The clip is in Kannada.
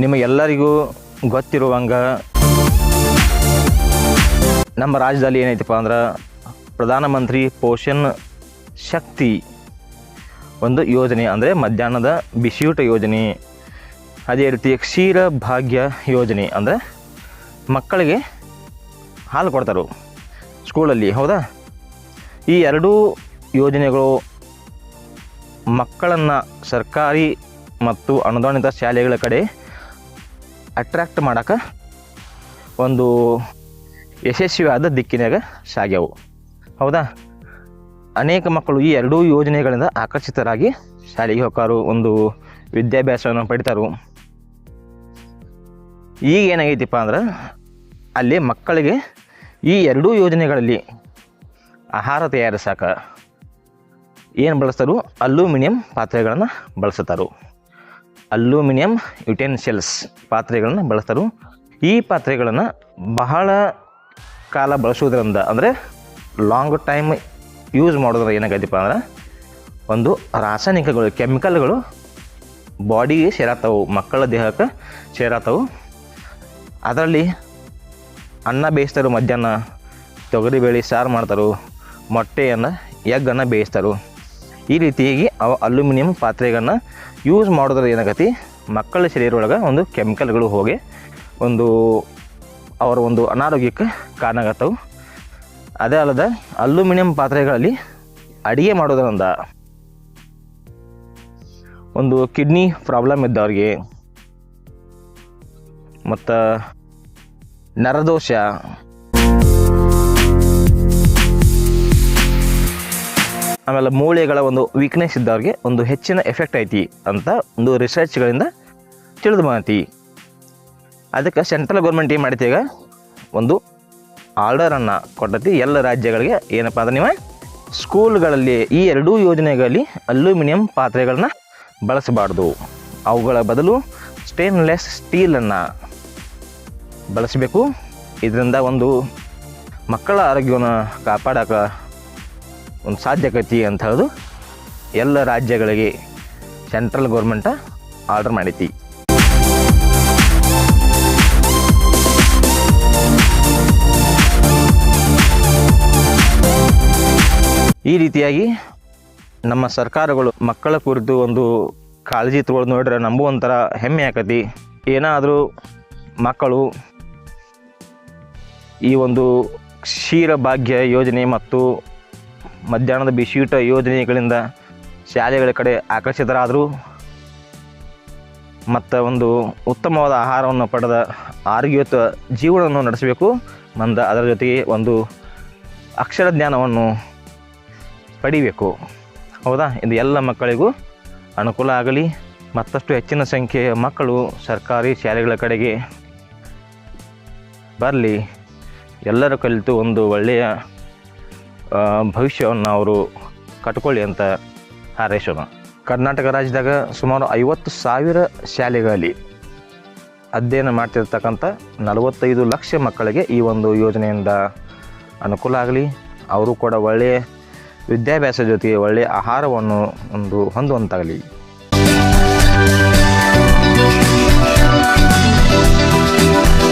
ನಿಮಗೆಲ್ಲರಿಗೂ ಗೊತ್ತಿರುವಂಗೆ ನಮ್ಮ ರಾಜ್ಯದಲ್ಲಿ ಏನೈತಪ್ಪ ಅಂದ್ರೆ ಪ್ರಧಾನಮಂತ್ರಿ ಪೋಷಣ್ ಶಕ್ತಿ ಒಂದು ಯೋಜನೆ, ಅಂದರೆ ಮಧ್ಯಾಹ್ನದ ಬಿಸಿಯೂಟ ಯೋಜನೆ. ಅದೇ ರೀತಿ ಕ್ಷೀರ ಭಾಗ್ಯ ಯೋಜನೆ, ಅಂದರೆ ಮಕ್ಕಳಿಗೆ ಹಾಲು ಕೊಡ್ತಾರೆ ಸ್ಕೂಲಲ್ಲಿ, ಹೌದಾ? ಈ ಎರಡೂ ಯೋಜನೆಗಳು ಮಕ್ಕಳನ್ನು ಸರ್ಕಾರಿ ಮತ್ತು ಅನುದಾನಿತ ಶಾಲೆಗಳ ಕಡೆ ಅಟ್ರ್ಯಾಕ್ಟ್ ಮಾಡೋಕೆ ಒಂದು ಯಶಸ್ವಿಯಾದ ದಿಕ್ಕಿನಾಗ ಸಾಗ್ಯವು. ಹೌದಾ? ಅನೇಕ ಮಕ್ಕಳು ಈ ಎರಡೂ ಯೋಜನೆಗಳಿಂದ ಆಕರ್ಷಿತರಾಗಿ ಶಾಲೆಗೆ ಹೋಗಾರು ಒಂದು ವಿದ್ಯಾಭ್ಯಾಸವನ್ನು ಪಡಿತಾರು. ಈಗ ಏನಾಗೈತಿಪ್ಪ ಅಂದ್ರೆ, ಅಲ್ಲಿ ಮಕ್ಕಳಿಗೆ ಈ ಎರಡೂ ಯೋಜನೆಗಳಲ್ಲಿ ಆಹಾರ ತಯಾರಿಸಾಕ ಏನು ಬಳಸ್ತಾರೋ? ಅಲ್ಯೂಮಿನಿಯಂ ಪಾತ್ರೆಗಳನ್ನು ಬಳಸುತ್ತಾರೆ ಅಲ್ಯೂಮಿನಿಯಂ ಯುಟೆನ್ಸಿಲ್ಸ್ ಪಾತ್ರೆಗಳನ್ನು ಬಳಸ್ತಾರೆ. ಈ ಪಾತ್ರೆಗಳನ್ನು ಬಹಳ ಕಾಲ ಬಳಸುವುದರಿಂದ ಅಂದರೆ ಲಾಂಗ್ ಟೈಮ್ ಯೂಸ್ ಮಾಡೋದ್ರಿಂದ ಏನಾಗೈತಿಪ್ಪ ಅಂದ್ರೆ ಒಂದು ರಾಸಾಯನಿಕಗಳು ಕೆಮಿಕಲ್ಗಳು ಬಾಡಿಗೆ ಸೇರತ್ತವು ಮಕ್ಕಳ ದೇಹಕ್ಕೆ ಸೇರತ್ತವು ಅದರಲ್ಲಿ ಅನ್ನ ಬೇಯಿಸ್ತಾರೆ, ಮಧ್ಯಾಹ್ನ ತೊಗರಿಬೇಳೆ, ಸಾರು ಮಾಡ್ತಾರೆ, ಮೊಟ್ಟೆಯನ್ನು, ಎಗ್ಗನ್ನು ಬೇಯಿಸ್ತಾರೆ. ಈ ರೀತಿಯಾಗಿ ಅವು ಅಲ್ಯೂಮಿನಿಯಂ ಪಾತ್ರೆಗಳನ್ನು ಯೂಸ್ ಮಾಡೋದ್ರ ಏನಾಗತಿ? ಮಕ್ಕಳ ಶರೀರ ಒಳಗೆ ಒಂದು ಕೆಮಿಕಲ್ಗಳು ಹೋಗಿ ಒಂದು ಅವರ ಒಂದು ಅನಾರೋಗ್ಯಕ್ಕೆ ಕಾರಣ ಆಗತ್ತವು ಅದೇ ಅಲ್ಲದೆ ಅಲ್ಯೂಮಿನಿಯಂ ಪಾತ್ರೆಗಳಲ್ಲಿ ಅಡಿಗೆ ಮಾಡೋದ್ರಿಂದ ಒಂದು ಕಿಡ್ನಿ ಪ್ರಾಬ್ಲಮ್ ಇದ್ದವ್ರಿಗೆ ಮತ್ತು ನರದೋಷ ಆಮೇಲೆ ಮೂಳೆಗಳ ಒಂದು ವೀಕ್ನೆಸ್ ಇದ್ದವ್ರಿಗೆ ಒಂದು ಹೆಚ್ಚಿನ ಎಫೆಕ್ಟ್ ಐತಿ ಅಂತ ಒಂದು ರಿಸರ್ಚ್ಗಳಿಂದ ತಿಳಿದು ಮಾಡ್ತಿ ಅದಕ್ಕೆ ಸೆಂಟ್ರಲ್ ಗೌರ್ಮೆಂಟ್ ಏನು ಮಾಡ್ತೀಗ ಒಂದು ಆರ್ಡರನ್ನು ಕೊಟ್ಟತಿ. ಎಲ್ಲ ರಾಜ್ಯಗಳಿಗೆ ಏನಪ್ಪ ಅಂದ್ರೆ ನೀವು ಸ್ಕೂಲ್ಗಳಲ್ಲಿ ಈ ಎರಡೂ ಯೋಜನೆಗಳಲ್ಲಿ ಅಲ್ಯೂಮಿನಿಯಂ ಪಾತ್ರೆಗಳನ್ನ ಬಳಸಬಾರ್ದು. ಅವುಗಳ ಬದಲು ಸ್ಟೇನ್ಲೆಸ್ ಸ್ಟೀಲನ್ನು ಬಳಸಬೇಕು. ಇದರಿಂದ ಒಂದು ಮಕ್ಕಳ ಆರೋಗ್ಯವನ್ನು ಕಾಪಾಡೋಕೆ ಒಂದು ಸಾಧ್ಯಕತಿ ಅಂತ ಹೇಳೋದು ಎಲ್ಲ ರಾಜ್ಯಗಳಿಗೆ ಸೆಂಟ್ರಲ್ ಗೌರ್ಮೆಂಟ ಆರ್ಡರ್ ಮಾಡೈತಿ. ಈ ರೀತಿಯಾಗಿ ನಮ್ಮ ಸರ್ಕಾರಗಳು ಮಕ್ಕಳ ಕುರಿತು ಒಂದು ಕಾಳಜಿ ತಗೊಳ್ಳೋದು ನೋಡ್ರೆ ನಮಗೂ ಒಂಥರ ಹೆಮ್ಮೆ ಆಕತಿ. ಏನಾದರೂ ಮಕ್ಕಳು ಈ ಒಂದು ಕ್ಷೀರ ಭಾಗ್ಯ ಯೋಜನೆ ಮತ್ತು ಮಧ್ಯಾಹ್ನದ ಬಿಸಿಯೂಟ ಯೋಜನೆಗಳಿಂದ ಶಾಲೆಗಳ ಕಡೆ ಆಕರ್ಷಿತರಾದರು. ಮತ್ತು ಒಂದು ಉತ್ತಮವಾದ ಆಹಾರವನ್ನು ಪಡೆದ ಆರೋಗ್ಯಯುತ ಜೀವನವನ್ನು ನಡೆಸಬೇಕು. ಮಂದ ಅದರ ಜೊತೆಗೆ ಒಂದು ಅಕ್ಷರ ಜ್ಞಾನವನ್ನು ಪಡಿಬೇಕು. ಹೌದಾ? ಇದು ಎಲ್ಲ ಮಕ್ಕಳಿಗೂ ಅನುಕೂಲ ಆಗಲಿ. ಮತ್ತಷ್ಟು ಹೆಚ್ಚಿನ ಸಂಖ್ಯೆಯ ಮಕ್ಕಳು ಸರ್ಕಾರಿ ಶಾಲೆಗಳ ಕಡೆಗೆ ಬರಲಿ. ಎಲ್ಲರೂ ಕಲಿತು ಒಂದು ಒಳ್ಳೆಯ ಭವಿಷ್ಯವನ್ನು ಅವರು ಕಟ್ಕೊಳ್ಳಿ ಅಂತ ಹಾರೈಸೋಣ. ಕರ್ನಾಟಕ ರಾಜ್ಯದಾಗ ಸುಮಾರು ಐವತ್ತು ಸಾವಿರ ಶಾಲೆಗಳಲ್ಲಿ ಅಧ್ಯಯನ ಮಾಡ್ತಿರ್ತಕ್ಕಂಥ ನಲವತ್ತೈದು ಲಕ್ಷ ಮಕ್ಕಳಿಗೆ ಈ ಒಂದು ಯೋಜನೆಯಿಂದ ಅನುಕೂಲ ಆಗಲಿ. ಅವರು ಕೂಡ ಒಳ್ಳೆಯ ವಿದ್ಯಾಭ್ಯಾಸ ಜೊತೆಗೆ ಒಳ್ಳೆಯ ಆಹಾರವನ್ನು ಒಂದು ಹೊಂದುವಂತಾಗಲಿ.